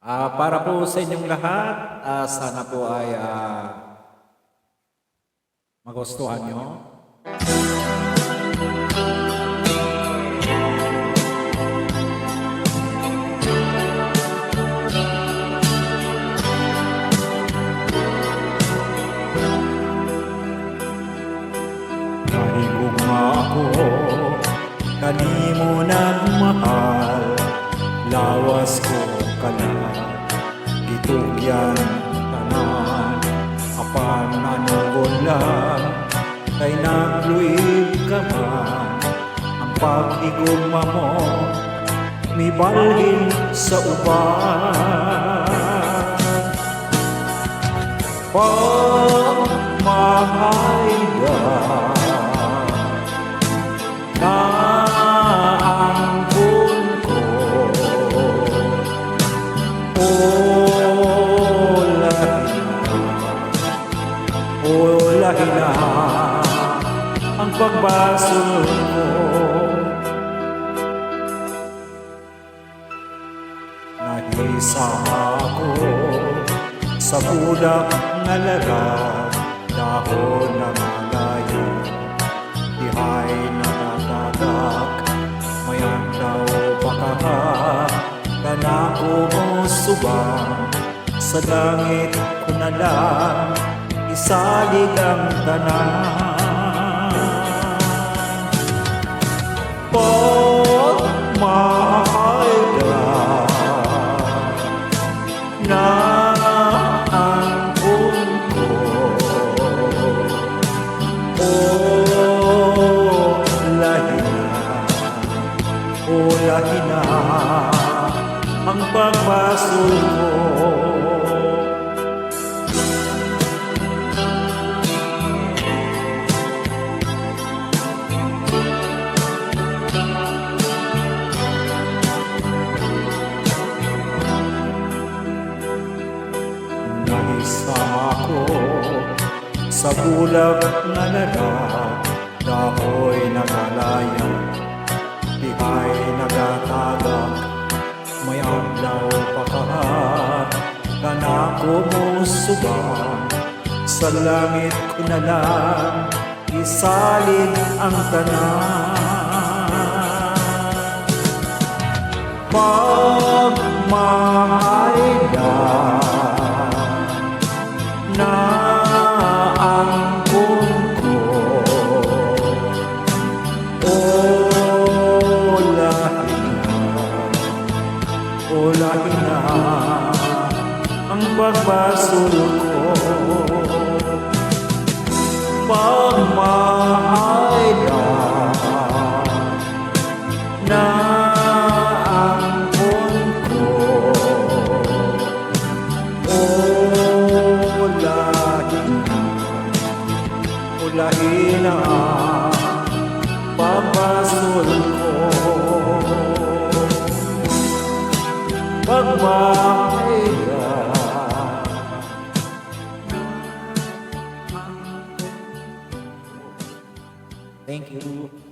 Ah, para po sa inyong lahat, ah, sana po ay ah, magustuhan nyo. Nahigog nga ako, kanimo nagmahal, itugyan tanan, apan nanugol lang, kay nagluib ka man, ang pag-igugma mo, mibalhin sa uban. Pagmahayag Ang pagbasol ko Nahisama ako sa bulak nga laga dahon na malaya Dihay na natagak mayan daw baka Kanako mo subang sa langit ko na lang isalig ang tanan Pagmahayag na angkol ko O lahina, o lahina Ang pagbasul ko Naisama ko. Sa bulag na laga Dahoy nagalaya, dihay nagatagak May adlaw pa ka, kanako mo subang Sa langit ko na lang, isalin ang tanan. Pagmahayag o lahina Ang pagbasol ko. Pagmahayag na angkol ko. O lahina, o Thank you.